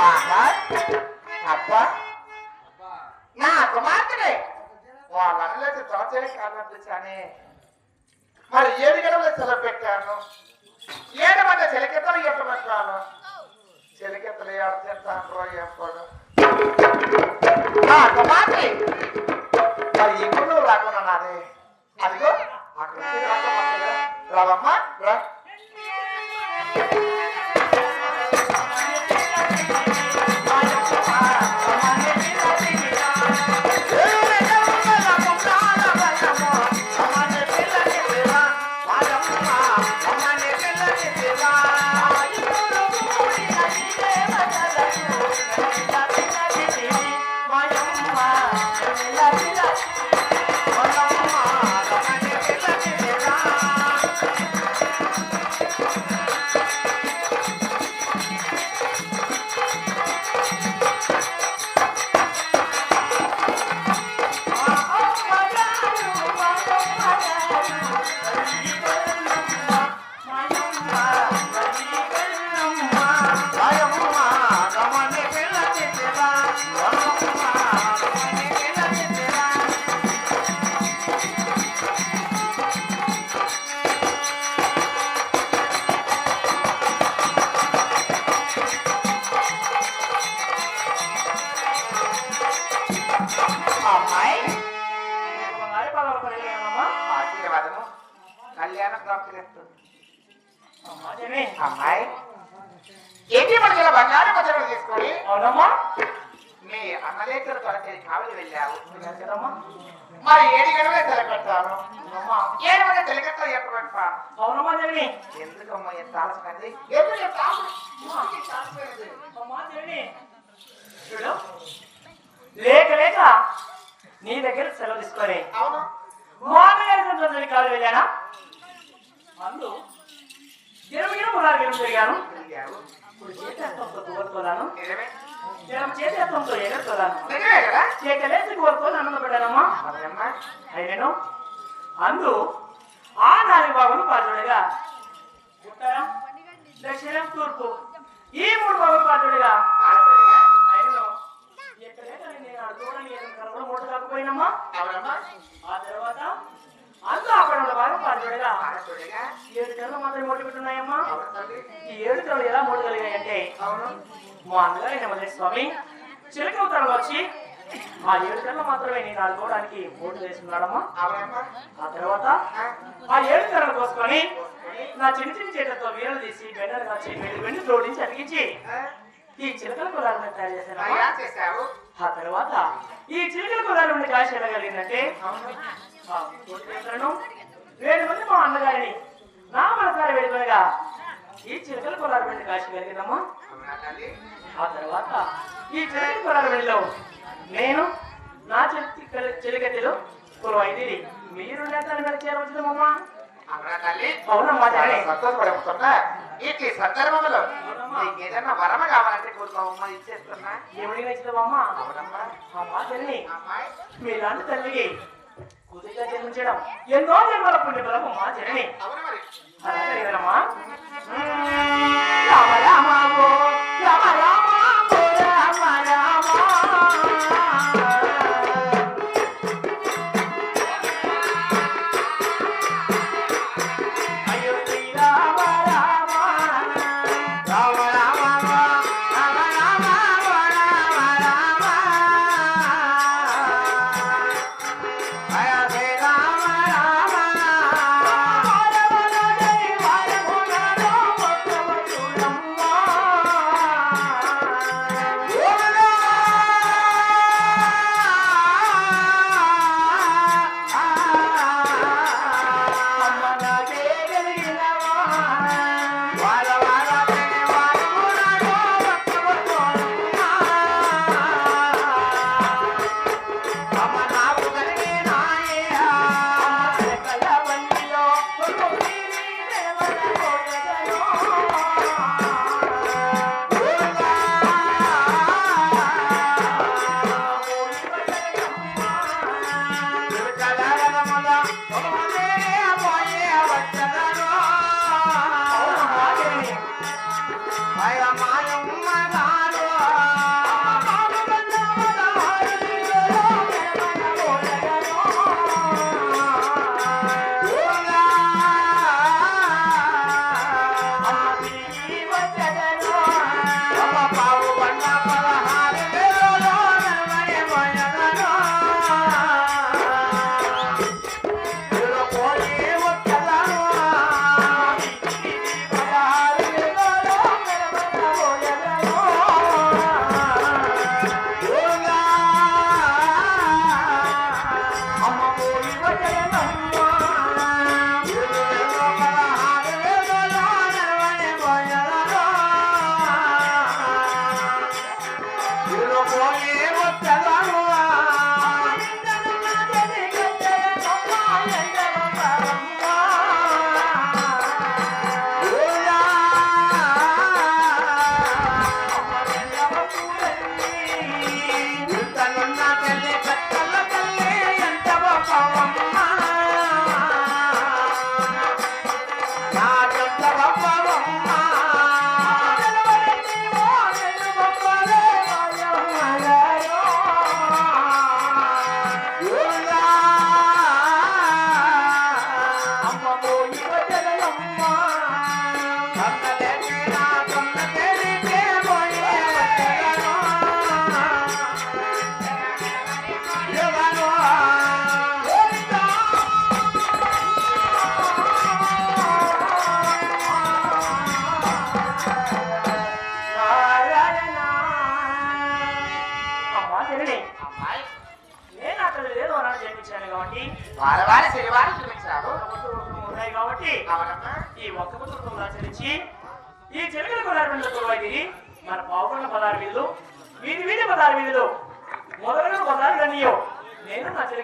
ఆహా అబ్బా నా కుమార్తెనే వాళ్ళు అనలేదు మరి ఏడు గడవలు చెలపెట్టాను ఏడు మంట చెలికెత్తలు ఎట్టమంటాను చెలికెత్తలు ఎడతాను రోజు చెప్పాడు మరి ఇప్పుడు నువ్వు రాకుండా నాదే? la la la అమ్మాయి. ఏంటి మనకి బంగారు పచ్చడి తీసుకొని అవునమ్మా. మీ అన్నలేఖలు కొరకే కావలి వెళ్ళావు. మరి ఏడు గడవే తెలపెట్టాను అమ్మా ఏడు మంది తెలకెట్ట ఎప్పుడు అవునమ్మా జమి ఎందుకమ్మా ఎంత ఆలస్యమైంది ఎందుకు ఎంత ఆలస్యం? అమ్మా జమి చూడు లేక లేక నీ దగ్గర సెలవు తీసుకొని అవును. మా అన్నగారి సంతోషానికి కాదు వెళ్ళానా? అందులో ఇరవై ఉన్నారు నేను తిరిగాను ఇప్పుడు చేతత్వంతో కోరుకోరాను. నేను చేతత్వంతో ఎగరుకోరాను చేతలేసి కోరుకోని ఆనందపడ్డానమ్మా. అయినను. అందు ఆ నాలుగు బాబులు పాత్రుడిగా పుట్టారా. మూట కలిగాయంటే. మా మల్లేశ్వర స్వామి చిలక ఉత్తరం వచ్చి ఆ ఏడు కళ్ళు మాత్రమే నేను ఆడుకోవడానికి ఓటు వేసుకున్నాడమ్మా ఆ తర్వాత ఆ, ఏడు కర్రలు కోసుకొని నా చిన్న చిన్న చేతులతో వీరలు తీసి బెండలు కాచి వెండి వెండి జోడించి అతికించి ఈ చిలకల కులాలను తయారు చేశాను ఆ తర్వాత ఈ చిలకల కులాల నుండి కాశ కోటివేశ్వరను ఏడు మంది మా అన్నగారిని నా మనసారి వెళ్ళిపోయగా ఈ చిలకల పొలాల కాశీ కాశీగలిగేదమ్మా ఆ తర్వాత ఈ చిలకల పొలాల వెళ్ళావు నేను నా చెల్లి చెలికతెలు కులవైదిరి మీరు నేతలు మీరు చేరవచ్చుదమ్మా అవునమ్మా. తల్లి ఏదైనా కావాలంటే ఇచ్చేస్తున్నా. అవునమ్మా. అమ్మా తల్లి. మీలాంటి తల్లికి కుదిగా జన్మించడం. ఎన్నో జన్మల పుణ్య బలమమ్మా జనని అవును మరి. వారవార ఉన్నాయి కాబట్టి ఈ ఒక్క కుటుంబం ఈ చెలుగులు కొనాటువంటి కురవాయిని మన పావుకున్న పదహారు వీధులు వీధి వీధి పదహారు వీధులు మొదలైన పదహారు గనియో నేను నా